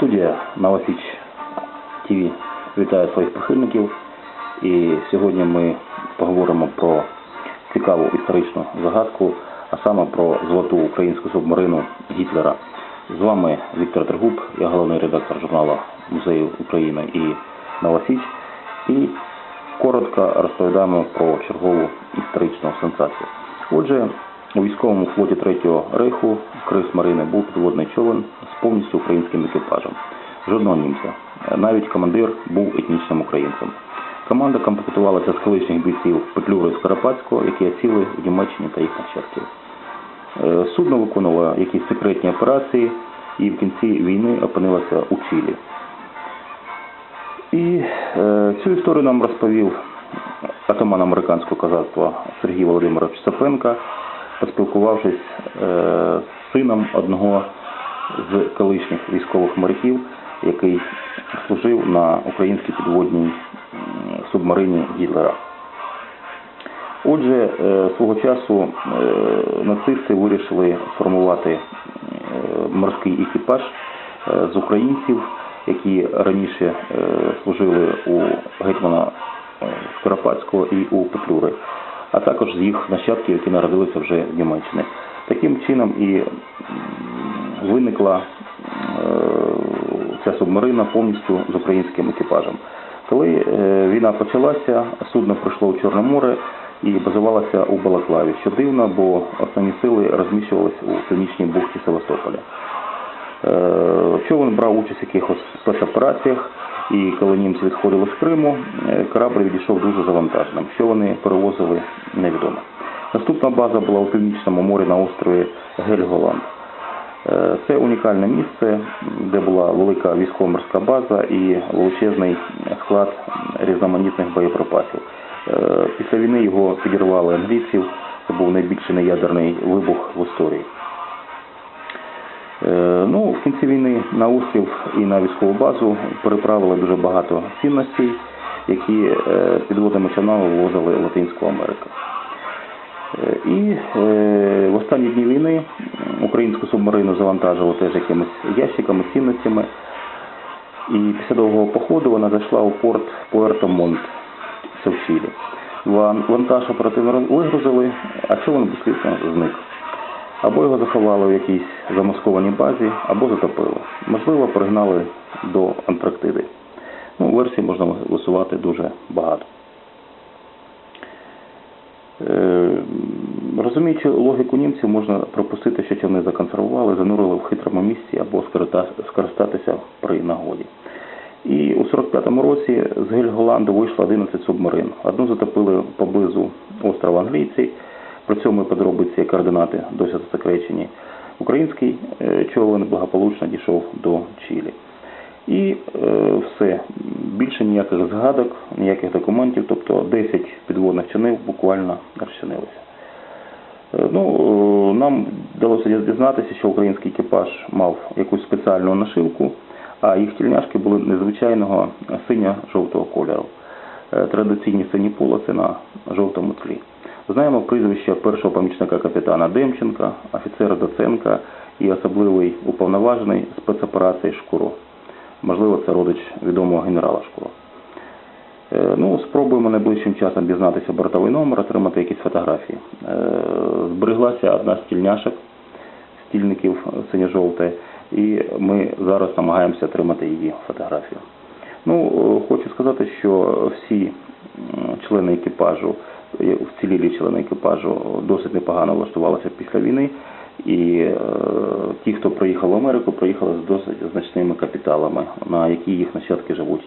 Студія Новосіч ТВ вітає своїх прихильників. І сьогодні ми поговоримо про цікаву історичну загадку, а саме про золоту українську субмарину Гітлера. З вами Віктор Трегуб, я головний редактор журналу Музею України і Новосіч. І коротко розповідаємо про чергову історичну сенсацію. Отже, у військовому флоті Третього рейху Крис Марини був підводний човен з повністю українським екіпажем. Жодного німця. Навіть командир був етнічним українцем. Команда комплектувалася з колишніх бійців Петлюри і Скоропадського, які осіли в Німеччині та їх нащадків. Е, Судно виконувало якісь секретні операції і в кінці війни опинилося у Чилі. І е, цю історію нам розповів атаман американського козацтва Сергій Володимирович Сапенко, поспілкувавшись е, з сином одного з колишніх військових моряків, який служив на українській підводній субмарині Гітлера. Отже, е, свого часу е, нацисти вирішили сформувати е, морський екіпаж з українців, які раніше служили у гетьмана Скоропадського і у Петлюри, а також з їх нащадків, які народилися вже в Німеччині. Таким чином і виникла е, ця субмарина повністю з українським екіпажем. Коли е, війна почалася, судно прийшло у Чорне море і базувалося у Балаклаві, що дивно, бо основні сили розміщувалися у північній бухті Севастополя. Е, Човен брав участь в якихось спецопераціях, і коли німці відходили з Криму, е, корабль відійшов дуже завантаженим. Що вони перевозили, невідомо. Наступна база була у північному морі на острові Гельголанд. Е, Це унікальне місце, де була велика військово-морська база і величезний склад різноманітних боєприпасів. Е, Після війни його підірвали англійців. Це був найбільший неядерний вибух в історії. Е, Ну, в кінці війни на острів і на військову базу переправили дуже багато цінностей, які е, підводами човнами вивозили Латинську Америку. Е, І в останні дні війни українську субмарину завантажили теж якимись ящиками, цінностями. І після довгого походу вона зайшла у порт Пуерто Монт, в Чилі. Вантаж оперативно вигрузили, а човен безслідно зник. Або його заховали в якійсь замаскованій базі, або затопили. Можливо, пригнали до Антарктиди. Ну, версій можна висувати дуже багато. Е, Розуміючи логіку німців, можна припустити, що човни законсервували, занурили в хитрому місці або скористатися при нагоді. І у 45-му році з Гельголанду вийшло 11 субмарин. Одну затопили поблизу острова Англійці, при і подробиці координати досі засекречені. Український е, човен благополучно дійшов до Чилі. І е, все. Більше ніяких згадок, ніяких документів, тобто 10 підводних чинів буквально розчинилися. Е, Ну, е, нам вдалося дізнатися, що український екіпаж мав якусь спеціальну нашивку, а їх тільняшки були незвичайного синьо-жовтого кольору. Е, Традиційні сині полоси на жовтому тлі. Знаємо прізвища першого помічника капітана Демченка, офіцера Доценка і особливий уповноважений спецоперації Шкуро. Можливо, це родич відомого генерала Шкуро. Е, Ну, спробуємо найближчим часом дізнатися бортовий номер, отримати якісь фотографії. Е, Збереглася одна з стільняшок, стільників синьо-жовте, і ми зараз намагаємося отримати її фотографію. Ну, е, хочу сказати, що всі члени екіпажу, вцілілі члени екіпажу досить непогано влаштувалися після війни. І е, ті, хто приїхав в Америку, приїхали з досить значними капіталами, на які їх нащадки живуть